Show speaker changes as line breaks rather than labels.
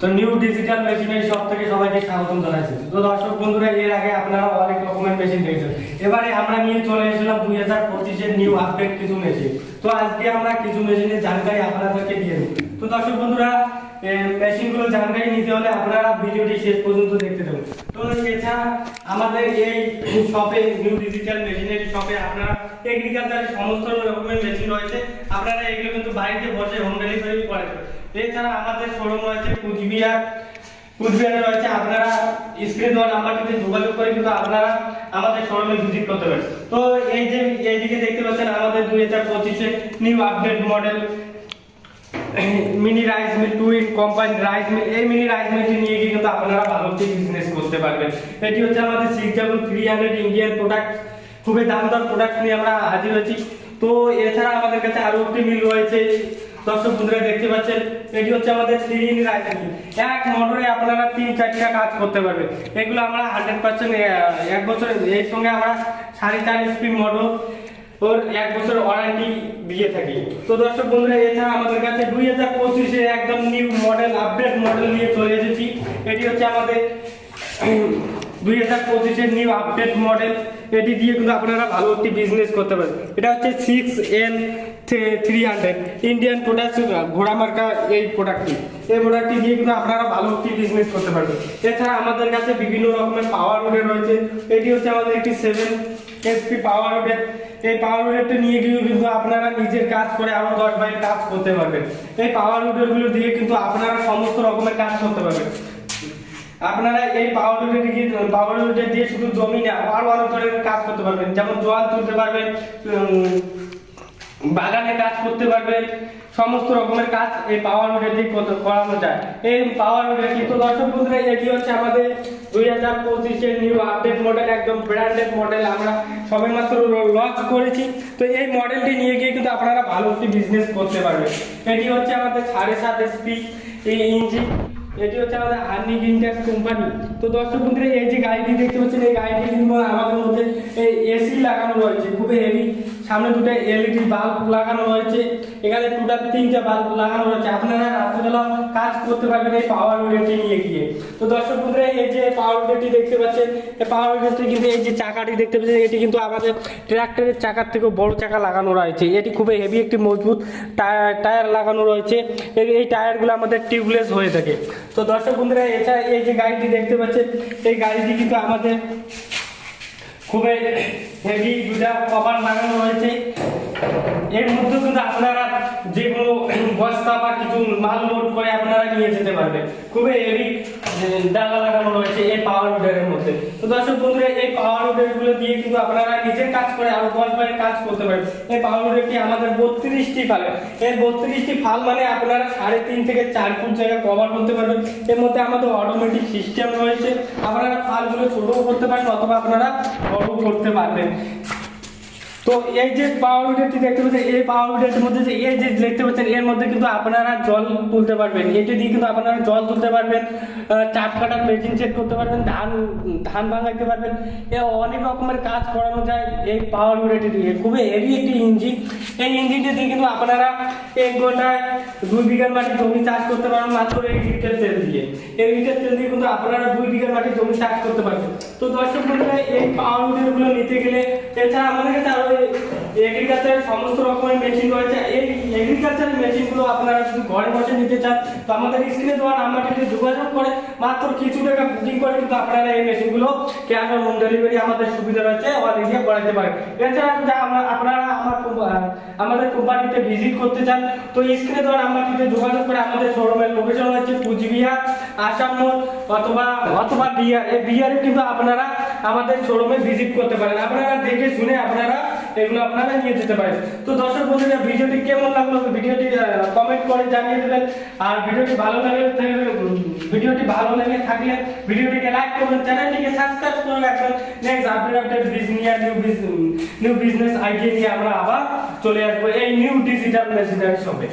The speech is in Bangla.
তো নিউ ডিজিটাল মেশিনের সব থেকে সবাইকে স্বাগতম জানাচ্ছি। তো দর্শক বন্ধুরা, এর আগে আপনারা অনেক রকমের মেশিন দেখেছেন এবারে আমরা নিয়ে চলে এসেছিলাম দুই হাজার পঁচিশের নিউ আপডেট কিছু মেশিন তো আজকে আমরা কিছু মেশিনের জানকারি আপনাদেরকে দিয়ে দেবো। তো দর্শক বন্ধুরা মেশিনগুলো জানকারি নিতে হলে আপনারা ভিডিওটি শেষ পর্যন্ত দেখতে দেবেন তো এছাড়া আমাদের এই শপে নিউ ডিজিটাল মেশিনের শপে আপনারা এগ্রিকালচারের সমস্ত রকমের মেশিন রয়েছে। আপনারা এগুলো কিন্তু বাড়িতে বসে হোম ডেলিভারি করে দেবেন। এছাড়া আমাদের শোরুম রয়েছে কুচবিহার। কুচবিহারে রয়েছে আপনারা স্ক্রিন দেওয়া নাম্বারটিতে যোগাযোগ করে কিন্তু আপনারা আমাদের শোরুমে ভিজিট করতে পারেন। তো এই যে এইদিকে দেখতে পাচ্ছেন, আমাদের দুই হাজার পঁচিশে new update model mini rice mill two in company rice mill এই মিনি রাইস মিলটি নিয়ে গিয়ে কিন্তু আপনারা ভালো বিজনেস করতে পারবেন। এটি হচ্ছে আমাদের six double three hundred Indian product খুবই দামদার প্রোডাক্ট নিয়ে আমরা হাজির হয়েছি। তো এছাড়া আমাদের কাছে আরও একটি মিল রয়েছে। দর্শক বন্ধুরা দেখতে পাচ্ছেন, এটি হচ্ছে আমাদের থ্রি ইন এক মোটরে আপনারা তিন, চারটা কাজ করতে পারবেন। এগুলো আমরা হান্ড্রেড পার্সেন্ট এক বছর, এর সঙ্গে আমরা সাড়ে চার স্পিড মোটর ওর এক বছর ওয়ারেন্টি দিয়ে থাকি। তো দর্শক বন্ধুরা, এছাড়া আমাদের কাছে দুই হাজার পঁচিশে একদম নিউ মডেল আপডেট মডেল নিয়ে চলে এসেছি। এটি হচ্ছে আমাদের দুই হাজার পঁচিশের নিউ আপডেট মডেল এটি দিয়ে কিন্তু আপনারা ভালো একটি বিজনেস করতে পারেন এটা হচ্ছে six N three hundred Indian product ঘোড়া মার্কা এই প্রোডাক্টটি এই প্রোডাক্টটি দিয়ে কিন্তু আপনারা ভালো একটি বিজনেস করতে পারবেন। এছাড়া আমাদের কাছে বিভিন্ন রকমের পাওয়ার রোডে রয়েছে। এটি হচ্ছে আমাদের একটি সেভেন এসপি পাওয়ার রোডের এই পাওয়ার রোডেরটা নিয়ে গিয়েও কিন্তু আপনারা নিজের কাজ করে আরও দশ বাইরের কাজ করতে পারবেন। এই পাওয়ার রোডের দিয়ে কিন্তু আপনারা সমস্ত রকমের কাজ করতে পারবেন। আপনারা এই পাওয়ার রোডের দিয়ে পাওয়ার রোডের দিয়ে শুধু জমি না, আরও আরও ধরনের কাজ করতে পারবেন। যেমন জল তুলতে পারবেন বাগানে কাজ করতে পারবেন, সমস্ত রকমের কাজ এই পাওয়ার রোডের দিয়ে করানো যায়। এই পাওয়ার রোডের কিন্তু দর্শক বন্ধুরা এটি হচ্ছে আমাদের দুই হাজার পঁচিশের নিউ আপডেট মডেল একদম ব্র্যান্ডেড মডেল আমরা সবে মাত্র লঞ্চ করেছি। তো এই মডেলটি নিয়ে গিয়ে কিন্তু আপনারা ভালো একটি বিজনেস করতে পারবেন। এটি হচ্ছে আমাদের সাড়ে সাত এসপি এই ইঞ্জিন এটি হচ্ছে আমাদের আর্নিক ইন্টাক্স কোম্পানি তো দর্শক বন্ধুরা, এই যে গাড়িটি দেখতে পাচ্ছেন, এই গাড়িটি কিন্তু আমাদের মধ্যে এসি লাগানো রয়েছে, খুবই হেভি সামনে দুটো এলইডি বাল্ব লাগানো রয়েছে। এখানে টোটাল তিনটা বাল্ব লাগানো রয়েছে। আপনারা রাত্রেবেলা কাজ করতে পারবেন এই পাওয়ার উইডেটি নিয়ে গিয়ে। তো দর্শক বন্ধুরা, এই যে পাওয়ার উইডেটি দেখতে পাচ্ছেন এই পাওয়ার উইডেটি কিন্তু এই যে চাকাটি দেখতে পাচ্ছেন, এটি কিন্তু আমাদের ট্রাক্টরের চাকার থেকেও বড় চাকা লাগানো রয়েছে। এটি খুবই হেভি একটি মজবুত টায়ার লাগানো রয়েছে। এই- এই টায়ারগুলো আমাদের টিউবলেস হয়ে থাকে। তো দর্শক বন্ধুরা, এছাড়া এই যে গাড়িটি দেখতে পাচ্ছেন, এই গাড়িটি কিন্তু আমাদের খুবই হেভি দুটা কভার লাগানো রয়েছে এর মধ্যে কিন্তু আপনারা যে কোনো বস্তা বা কিছু মাল লোড করে আপনারা নিয়ে যেতে পারবেন। খুবই হেভি ডালা লাগানো রয়েছে এই পাওয়ার উডারের মধ্যে। তো দর্শক বন্ধুরা, এই পাওয়ার উডারগুলো দিয়ে কিন্তু আপনারা নিজের কাজ করে আরও দশ বারের কাজ করতে পারেন। এই পাওয়ার উডারটি আমাদের বত্রিশটি ফাল। এই বত্রিশটি ফাল মানে আপনারা সাড়ে তিন থেকে চার ফুট জায়গা কভার করতে পারবেন। এর মধ্যে আমাদের অটোমেটিক সিস্টেম রয়েছে। আপনারা ফালগুলো ছোটও করতে পারেন অথবা আপনারা বড়ও করতে পারবেন। তো এই যে পাওয়ার উইডারটি দেখতে পাচ্ছেন, এই পাওয়ার উইডারটির মধ্যে যে, এই যে দেখতে পাচ্ছেন, এর মধ্যে কিন্তু আপনারা জল তুলতে পারবেন। এটি দিয়ে কিন্তু আপনারা জল তুলতে পারবেন চাপ কাটার মেশিন চেক করতে পারবেন, ধান ধান ভাঙাইতে পারবেন। এ অনেক রকমের কাজ করানো যায় এই পাওয়ার উইডারটি দিয়ে। খুবই হেভি একটি ইঞ্জিন এই ইঞ্জিনটি দিয়ে কিন্তু আপনারা এক ঘন্টায় দুই বিঘার মাটি জমি চাষ করতে পারবেন, মাত্র এই লিটার তেল দিয়ে। এই লিটার তেল দিয়ে কিন্তু আপনারা দুই বিঘার মাটি জমি চাষ করতে পারবেন। তো দর্শক বন্ধুরা এই পাওয়ার উইডারগুলো নিতে গেলে, এছাড়া আমাদের কাছে আরও এগ্রিকালচারের সমস্ত রকমের মেশিন রয়েছে, এই এগ্রিকালচারের মেশিনগুলো আপনারা যদি ঘরে বসে নিতে চান, তো আমাদের স্ক্রিনে দেওয়া নাম্বারটিতে যোগাযোগ করে মাত্র কিছু টাকা বুকিং করে কিন্তু আপনারা এই মেশিনগুলো ক্যাশ অন হোম ডেলিভারি আমাদের সুবিধা রয়েছে অল ইন্ডিয়া করাতে পারেন এছাড়া আমরা- আপনারা আমার আমাদের কোম্পানিতে ভিজিট করতে চান, তো স্ক্রিনে দেওয়া নাম্বারটিতে যোগাযোগ করে আমাদের শোরুমের লোকেশন হচ্ছে কুচবিহার, আসাম অথবা অথবা বিহার। এই বিহারে কিন্তু আপনারা আমাদের শোরুমে ভিজিট করতে পারেন। আপনারা দেখে শুনে আপনারা এগুলো আপনারা নিয়ে যেতে পারেন। তো দর্শক বন্ধুরা, ভিডিওটি কেমন লাগল ভিডিওটি কমেন্ট করে জানিয়ে দেবেন। আর ভিডিওটি ভালো লাগলে ভিডিওটি ভালো লেগে থাকলে ভিডিওটিকে লাইক করবেন চ্যানেলটিকে সাবস্ক্রাইব করে রাখবেন। Next update update business new business new business idea নিয়ে আমরা আবার চলে আসব এই নিউ ডিজিটাল মেশিনারি শপে